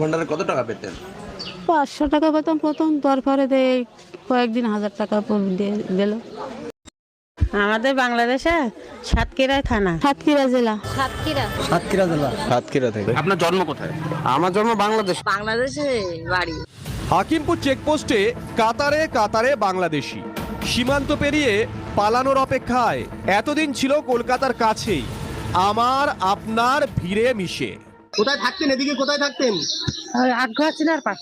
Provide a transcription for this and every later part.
ভান্ডারে কত টাকা পেতেন? পাঁচশো টাকা পেতাম প্রথম তারপরে তো কয়েকদিন হাজার টাকা দিল। আমাদের বাংলাদেশে সাতক্ষীরায় থানা। সাতক্ষীরা জেলা। সাতক্ষীরা থেকে। আপনার জন্ম কোথায়? আমার জন্ম বাংলাদেশ। বাংলাদেশে বাড়ি। হাকিমপুর চেকপোস্টে কাতারে কাতারে বাংলাদেশি। সীমান্ত পেরিয়ে পালানোর অপেক্ষায়। এতদিন ছিল কলকাতার কাছেই। আমার আপনার ভিড়ে মিশে। কোথায় থাকতেন? এদিকে কোথায় থাকতেন? আগ্রহ চিনার পাশ।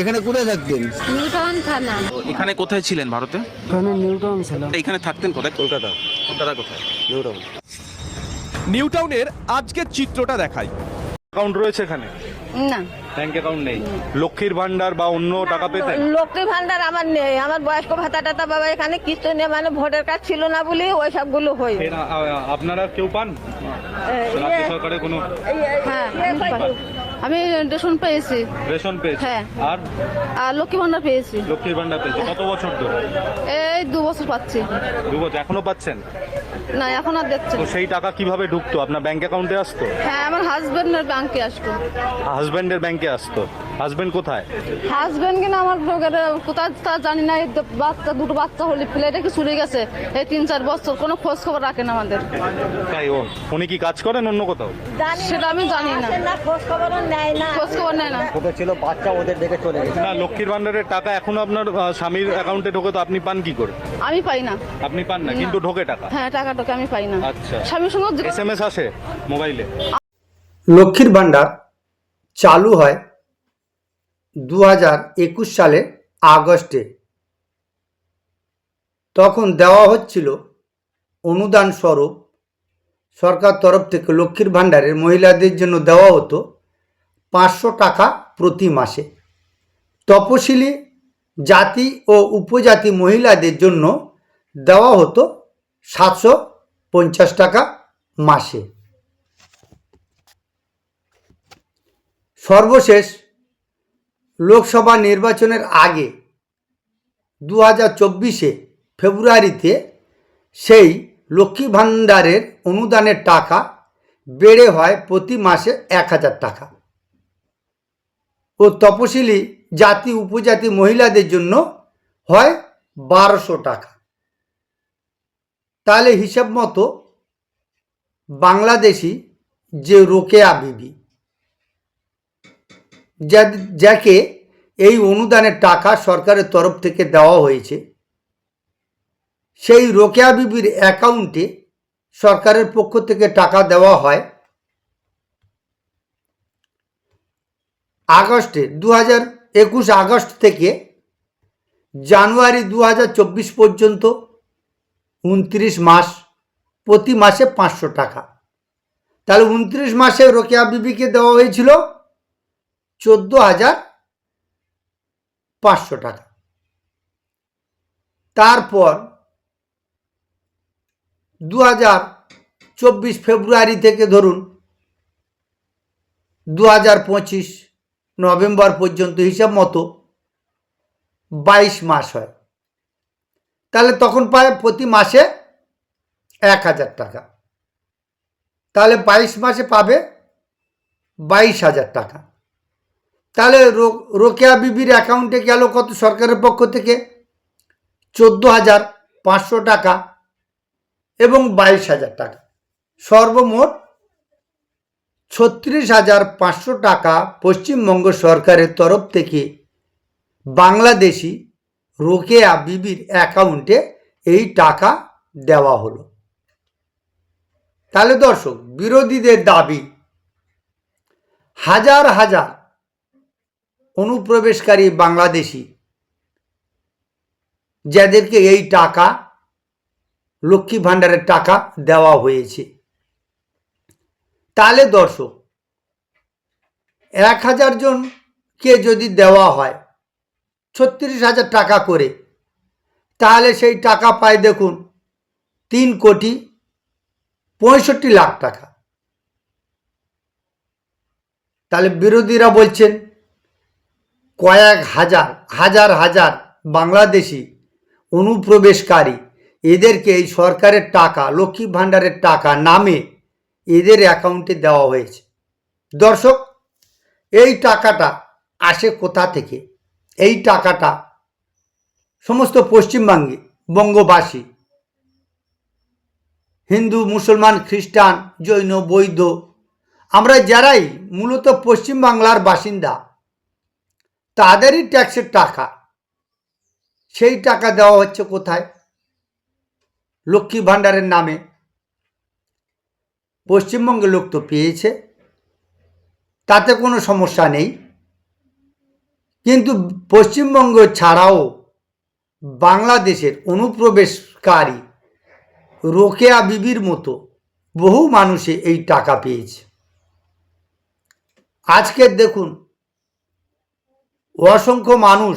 এখানে কোথায় থাকতেন? নিউটাউন থানা। এখানে কোথায় ছিলেন ভারতে? এখানে থাকতেন কোথায়? কলকাতা। কলকাতা কোথায়? নিউটাউন নিউটাউনের আজকের চিত্রটা দেখাই। অ্যাকাউন্ট রয়েছে এখানে? না। ব্যাংক অ্যাকাউন্ট নেই। লক্ষ্মীর ভান্ডার বা অন্য টাকা পেতেন? লক্ষ্মী ভান্ডার আমার নেই। আমার বয়স্ক ভাতা টাতা বাবা এখানে কিছু নেই মানে ভোটার কার্ড ছিল না বলে ওই সবগুলো হয়ে আপনারা কেউ পান? রাজ্য সরকারের কোনো হ্যাঁ আমি রেশন পেয়েছি। রেশন পেয়েছে হ্যাঁ। আর? আর লক্ষ্মী ভান্ডার পেয়েছি। লক্ষ্মীর ভান্ডার পেয়েছে কত বছর ধরে? এই দু বছর পাচ্ছি। দু বছর। এখনও পাচ্ছেন? না এখন আর দেখছি তো না। সেই টাকা কীভাবে ঢুকতো? আপনার ব্যাংক অ্যাকাউন্টে আসতো? হ্যাঁ আমার হাজবেন্ডের ব্যাংকে আসতো। হাজবেন্ডের ব্যাংকে আসতো? হাজবেন্ড কোথায়? হাজবেন্ড কিনা আমার লোকের কোথায় তা জানি না এই তো বাচ্চা দুটো বাচ্চা হলে প্লেটে কি চলে গেছে? এই তিন চার বছর কোনো খোঁজ খবর রাখেন আমাদের। তাই ও উনি কি কাজ করেন অন্য কোথাও? সেটা আমি জানি না। খোঁজ খবর নেয় না। খোঁজ খবর নেয় না। না লক্ষ্মীর ভান্ডারের টাকা এখনও আপনার স্বামীর অ্যাকাউন্টে ঢোকে তো আপনি পান কি করে? আমি পাই না। আপনি পান না কিন্তু ঢোকে টাকা? হ্যাঁ টাকা টাকা আমি পাই না। আচ্ছা। স্বামীর সঙ্গে এস আসে মোবাইলে? লক্ষ্মীর ভাণ্ডার চালু হয় দু হাজার একুশ সালের আগস্টে। তখন দেওয়া হচ্ছিল অনুদান স্বরূপ। সরকার তরফ থেকে লক্ষ্মীর ভাণ্ডারের মহিলাদের জন্য দেওয়া হতো পাঁচশো টাকা প্রতি মাসে। তপশিলি জাতি ও উপজাতি মহিলাদের জন্য দেওয়া হতো সাতশো পঞ্চাশ টাকা মাসে। সর্বশেষ লোকসভা নির্বাচনের আগে দু হাজার চব্বিশে ফেব্রুয়ারিতে সেই লক্ষ্মী ভাণ্ডারের অনুদানের টাকা বেড়ে হয় প্রতি মাসে এক হাজার টাকা। ও তপশিলি জাতি, উপজাতি মহিলাদের জন্য হয় বারোশো টাকা। তাহলে হিসাব মতো বাংলাদেশি যে রোকেয়া বিবি যাকে এই অনুদানের টাকা সরকারের তরফ থেকে দেওয়া হয়েছে, সেই রোকেয়া বিবির অ্যাকাউন্টে সরকারের পক্ষ থেকে টাকা দেওয়া হয় আগস্টে দু হাজার একুশ আগস্ট থেকে জানুয়ারি দু হাজার চব্বিশ পর্যন্ত উনত্রিশ মাস, প্রতি মাসে পাঁচশো টাকা। তাহলে উনত্রিশ মাসে রোকেয়া বিবিকে দেওয়া হয়েছিল চোদ্দ হাজার পাঁচশো টাকা। তারপর দু হাজার চব্বিশ ফেব্রুয়ারি থেকে ধরুন দু হাজার পঁচিশ নভেম্বর পর্যন্ত হিসাব মতো বাইশ মাস হয়। তাহলে তখন পায় প্রতি মাসে এক হাজার টাকা। তাহলে বাইশ মাসে পাবে বাইশ হাজার টাকা। তাহলে রোকেয়া বিবির অ্যাকাউন্টে গেল কত সরকারের পক্ষ থেকে? চোদ্দ হাজার পাঁচশো টাকা এবং বাইশ হাজার টাকা। সর্বমোট ছত্রিশ হাজার পাঁচশো টাকা পশ্চিমবঙ্গ সরকারের তরফ থেকে বাংলাদেশি রোকেয়া বিবির অ্যাকাউন্টে এই টাকা দেওয়া হলো। তাহলে দর্শক, বিরোধীদের দাবি, হাজার হাজার অনুপ্রবেশকারী বাংলাদেশি যাদেরকে এই টাকা, লক্ষ্মী ভাণ্ডারের টাকা দেওয়া হয়েছে। তাহলে দর্শক, এক হাজার জনকে যদি দেওয়া হয়, ছত্রিশ হাজার টাকা করে, তাহলে সেই টাকা পায় দেখুন, তিন কোটি পঁয়ষট্টি লাখ টাকা। তাহলে বিরোধীরা বলছেন, কয়েক হাজার হাজার হাজার বাংলাদেশি অনুপ্রবেশকারী, এদেরকে এই সরকারের টাকা লক্ষ্মী ভাণ্ডারের টাকা নামে এদের অ্যাকাউন্টে দেওয়া হয়েছে। দর্শক, এই টাকাটা আসে কোথা থেকে? এই টাকাটা সমস্ত পশ্চিমবঙ্গে, বঙ্গবাসী, হিন্দু, মুসলমান, খ্রিস্টান, জৈন বৈদ্য আমরা যারাই মূলত পশ্চিমবাংলার বাসিন্দা, তাদেরই ট্যাক্সের টাকা, সেই টাকা দেওয়া হচ্ছে কোথায়? লক্ষ্মী ভাণ্ডারের নামে। পশ্চিমবঙ্গের লোক তো পেয়েছে, তাতে কোনো সমস্যা নেই। কিন্তু পশ্চিমবঙ্গ ছাড়াও বাংলাদেশের অনুপ্রবেশকারী রোকেয়া বিবির মতো বহু মানুষে এই টাকা পেয়েছে। আজকে দেখুন, অসংখ্য মানুষ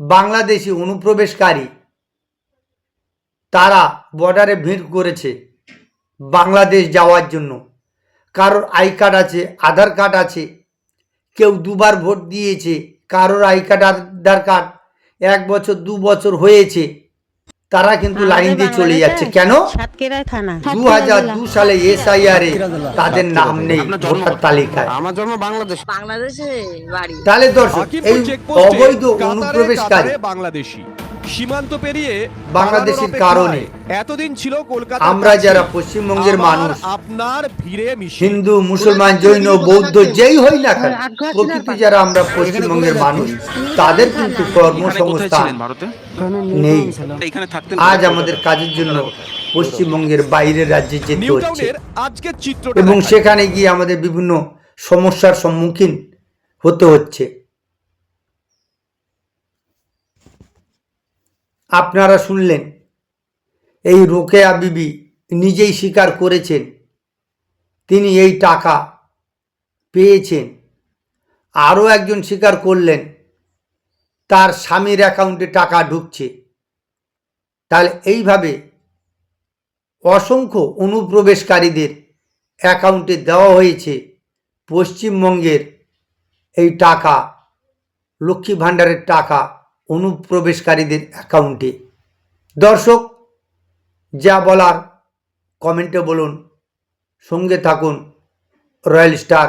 বাংলাদেশি অনুপ্রবেশকারী, তারা বর্ডারে ভিড় করেছে। বাংলাদেশ যাওয়ার জন্য। কারোর আই কার্ড আছে আধার কার্ড আছে কেউ দুবার ভোট দিয়েছে কারোর আই কার্ড আধার কার্ড এক বছর দু বছর হয়েছে তারা কিন্তু লাইন দিয়ে চলে যাচ্ছে। কেন? দু হাজার দু সালে এসআইআর এ তাদের নাম নেই ভোটার তালিকায়। আমার জন্ম বাংলাদেশ বাংলাদেশে তাহলে দর্শক এই অবৈধ অনুপ্রবেশকারী। বাংলাদেশি। সীমান্ত পেরিয়ে বাংলাদেশের কারণে এতদিন ছিল কলকাতা আমরা যারা পশ্চিমবঙ্গের মানুষ আপনার ভিড়ে হিন্দু মুসলমান জৈন বৌদ্ধ যেই হই না কেন প্রকৃতি যারা আমরা পশ্চিমবঙ্গের মানুষ তাদের কিন্তু কর্মসংস্থান নেই। আজ আমাদের কাজের জন্য পশ্চিমবঙ্গের বাইরের রাজ্যে যেতে হচ্ছে। এবং সেখানে গিয়ে আমাদের বিভিন্ন সমস্যার সম্মুখীন হতে হচ্ছে। আপনারা শুনলেন। এই রোকেয়া বিবি নিজেই স্বীকার করেছেন। তিনি এই টাকা পেয়েছেন। আরও একজন স্বীকার করলেন, তার স্বামীর অ্যাকাউন্টে টাকা ঢুকছে। তাহলে এইভাবে অসংখ্য অনুপ্রবেশকারীদের অ্যাকাউন্টে দেওয়া হয়েছে পশ্চিমবঙ্গের এই টাকা, লক্ষ্মী ভাণ্ডারের টাকা। অনুপ্রবেশকারীদের অ্যাকাউন্টে। দর্শক যা বলার কমেন্টে বলুন সঙ্গে থাকুন রয়্যাল স্টার।